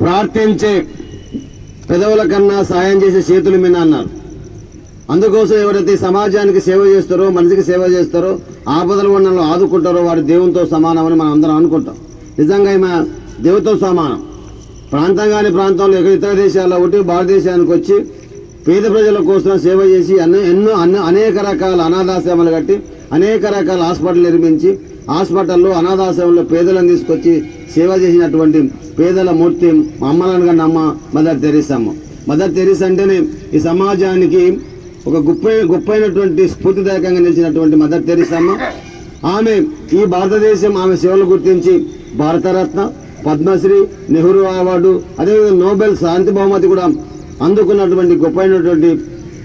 ప్రార్థించే పెదవుల కన్నా సాయం చేసే చేతులు మీద అన్నారు. అందుకోసం ఎవరైతే సమాజానికి సేవ చేస్తారో మనిషికి సేవ చేస్తారో ఆపదల వనరులు ఆదుకుంటారో వాడు దేవునితో సమానమని మనం అందరం అనుకుంటాం. నిజంగా ఈమె దేవుతో సమానం. ప్రాంతం కాని ప్రాంతంలో ఇతర దేశాల్లో ఒకటి భారతదేశానికి వచ్చి పేద ప్రజల కోసం సేవ చేసి అన్ని ఎన్నో అన్ని అనేక రకాల అనాథాశ్రమాలు కట్టి అనేక రకాల హాస్పిటల్ నిర్మించి హాస్పిటల్లో అనాథాశ్రమంలో పేదలను తీసుకొచ్చి సేవ చేసినటువంటి పేదల మూర్తి మా అమ్మలను అమ్మ మదర్ తెరీసమ్మ మదర్ తెరీస్ అంటేనే ఈ సమాజానికి ఒక గొప్ప గొప్పైనటువంటి స్ఫూర్తిదాయకంగా నిలిచినటువంటి మదర్ తెరీసమ్మ ఆమె ఈ భారతదేశం ఆమె సేవలు గుర్తించి భారతరత్న పద్మశ్రీ నెహ్రూ అవార్డు అదేవిధంగా నోబెల్ శాంతి బహుమతి కూడా అందుకున్నటువంటి గొప్పైనటువంటి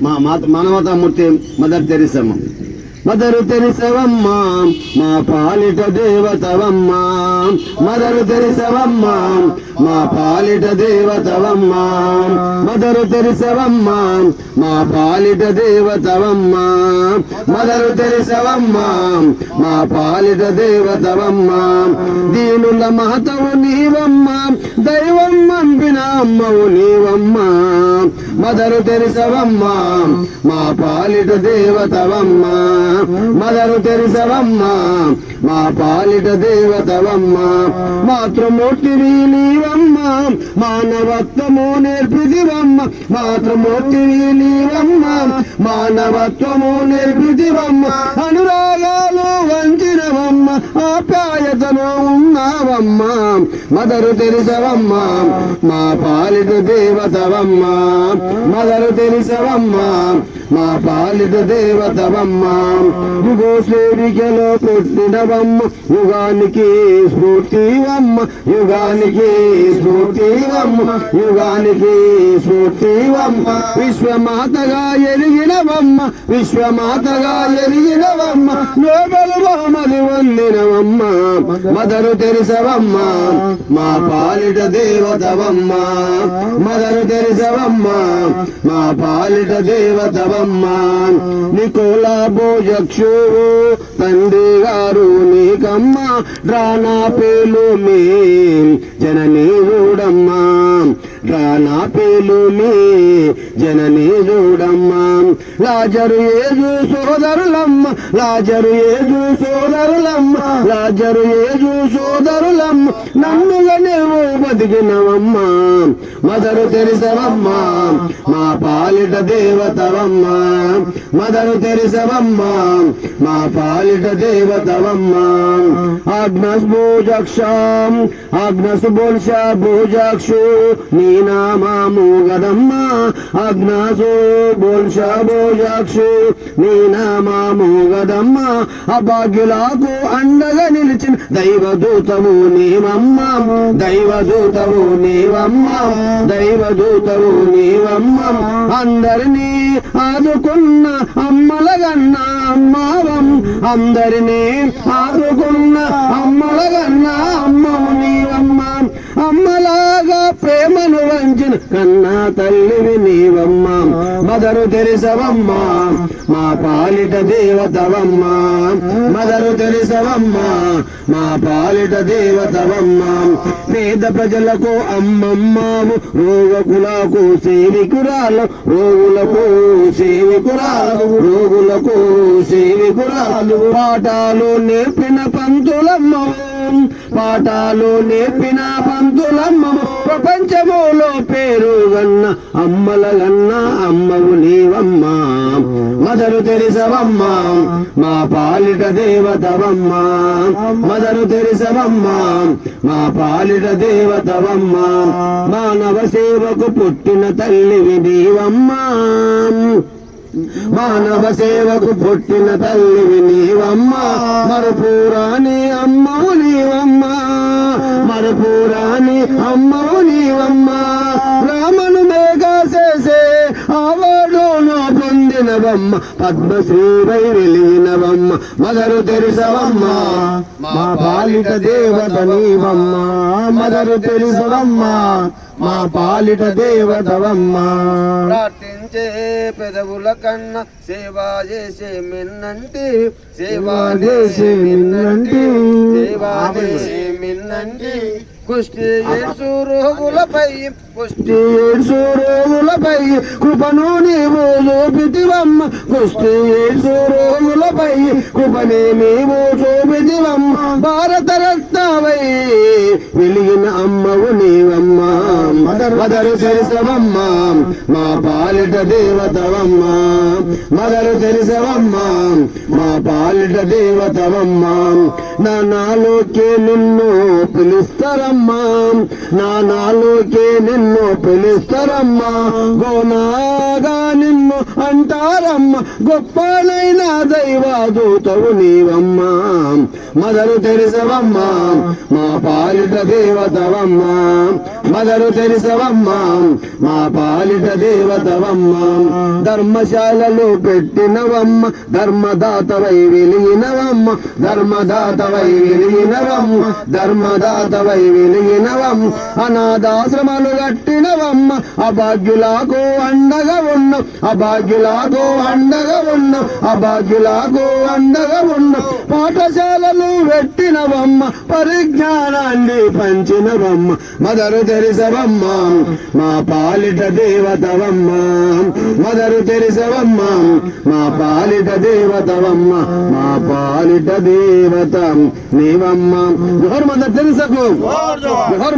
మా మాత- మానవతామూర్తి మదర్ తెరీసమ్మ మదరు తెలిసవమ్మా మా పాలిట దేవతవమ్మా. మదరు తెలిసవమ్మా మా పాలిట దేవతవమ్మా. మదరు తెలిసవమ్మా మా పాలిట దేవతవమ్మా. మదరు తెలిసవమ్మా మా పాలిట దేవతవమ్మా. దీనుల మహతవు నీవమ్మా దైవం పంపిన అమ్మవు నీవమ్మా. మదరు తెరిసవమ్మా మా పాలిట దేవతవమ్మా. మదరు తెరిసవమ్మా మా పాలిట దేవతవమ్మా. మాతృమూర్తివి నీవమ్మా మానవత్వము నేర్పిదివమ్మ మాతృమూర్తివి నీవమ్మా మానవత్వము నేర్పిదివమ్మ అనురాగా వంచినవమ్మ ఆప్యాయతను మదరు తెలిసవమ్మా. మా పాలిట దేవతవమ్మా. మదరు తెలిసవమ్మా. మా పాలిత దేవతవమ్మ. యుగో శ్రేణికలో పుట్టినవమ్మ. యుగానికి స్ఫూర్తివమ్మ. యుగానికి స్ఫూర్తివమ్మ. యుగానికి స్ఫూర్తివమ్మ. విశ్వమాతగా ఎరిగినవమ్మ. విశ్వమాతగా ఎరిగినవమ్మ. నోబెల్ బహుమతి వందినవమ్మ మదరు తెరిసవమ్మ. మా పాలిట దేవతవమ్మ. మదరు తెరిసవమ్మ. మా పాలిట దేవతవమ్మ నికోలా భోజక్షు తండ్రి గారు నీకమ్మ డ్రానా పేలు మీ. జననీ చూడమ్మా డ్రానా పేలు జననీ చూడమ్మా లాజరు ఏజు సోదరులమ్మ లాజరు ఏజు సోదరులమ్మ లాజరు ఏజు సోదరులమ్మ నన్నుగా నువ్వు బతికినవమ్మ. మదరు తెలిసవమ్మ మా పాలిట దేవతవమ్మ. మదరు తెరిసవమ్మా మా పాలిట దేవతవమ్మా. అగ్నస్ భూజక్షం ఆగ్నస్ బోల్ష భూజక్షు నీ నామాము గదమ్మా. ఆగ్నసు బోల్ష భూజక్షు నీ నామాము గదమ్మ. అభాగ్యులకు అండగా నిలిచిన దైవదూతము నీవమ్మా. దైవదూతము నీవమ్మా. దైవదూతము నీవమ్మా. అందరినీ ఆదుకున్న అమ్మలగన్న అమ్మవం. అందరినీ ఆదుకున్న అమ్మలగ కన్నా తల్లివి నీవమ్మ. మదరు తెరిసవమ్మ. మా పాలిట దేవతవమ్మ. మదరు తెరిసవమ్మ. మా పాలిట దేవతవమ్మ. పేద ప్రజలకు అమ్మమ్మవు. రోగకులకు సేవికురాలు. రోగులకు సేవికురాలు. రోగులకు సేవికురాలు. పాఠాలు నేర్పిన పంతులమ్మ. పాఠాలు నేర్పిన పంతులమ్మ ప్రపంచములో పేరుగన్న అమ్మలగన్న అమ్మవు నీవమ్మ. మదరు తెరిసవమ్మా మా పాలిట దేవతవమ్మ. మదరు తెరిసవమ్మా మా పాలిట దేవతవమ్మ. మానవ సేవకు పుట్టిన తల్లివి నీవమ్మా. మానవ సేవకు పుట్టిన తల్లివి నీవమ్మ. మరుపురాని అమ్మ నీవమ్మా. పొందినవమ్మ పద్మశ్రీవై వెలిగినవమ్మ మదరు తెరిసవమ్మ. మా పాలిట దేవత నీవమ్మ మదరు తెరిసవమ్మ. మా పాలిట దేవతవమ్మ. ప్రార్థించే పెదవుల కన్నా సేవా చేసే మిన్నంటి సేవా చేసే మిన్నంటి. సేవా చేసే మిన్నంటి. కుష్టి ఏడ్సు రోగులపై కుష్టి ఏడ్సు రోగులపై కృపను నీవు చూపితివమ్మ. కుష్టి ఏడ్సు రోగులపై నీవు చూపితివమ్మ భారత రత్నవై వెలిగిన అమ్మవు నీవమ్మ. మదరు తెలిసవమ్మ మా పాలిట దేవతవమ్మ. మదరు తెలిసవమ్మ మా పాలిట దేవతవమ్మ. నా నాలోకే నిన్ను పిలుస్తారమ్మా. నా నాలోకే నిన్ను పిలుస్తారమ్మా. గోనాగా నిన్ను అంటారమ్మ గొప్పనైన దైవదూతవు నీవమ్మా. మదరు తెరిసవమ్మా మా పాలిట దేవతవమ్మా. మదరు తెరిసవమ్మా మా పాలిట దేవతవమ్మా. ధర్మశాలలో పెట్టినవమ్మ ధర్మదాతవై వెలిగినవమ్మ. ధర్మదాతవై వెలిగినవమ్మ ధర్మదాతవై వెలిగినవమ్మ. అనాథాశ్రమాలు కట్టినవమ్మ అభాగ్యులకు అండగా ఉన్న. అభాగ్యులకు అండగా ఉన్న అభాగ్యులకు అండగా ఉన్న పాఠశాలలు పెట్టినవమ్మ పరిజ్ఞానాన్ని పంచినవమ్మ. మదరు తెరిసవమ్మ మా పాలిట దేవతవమ్మ. మదరు తెరిసవమ్మ మా పాలిట దేవతవమ్మ. మా పాలిట దేవత నీవమ్మ. జోహర్ మదర్ తెరిసకు. జోహర్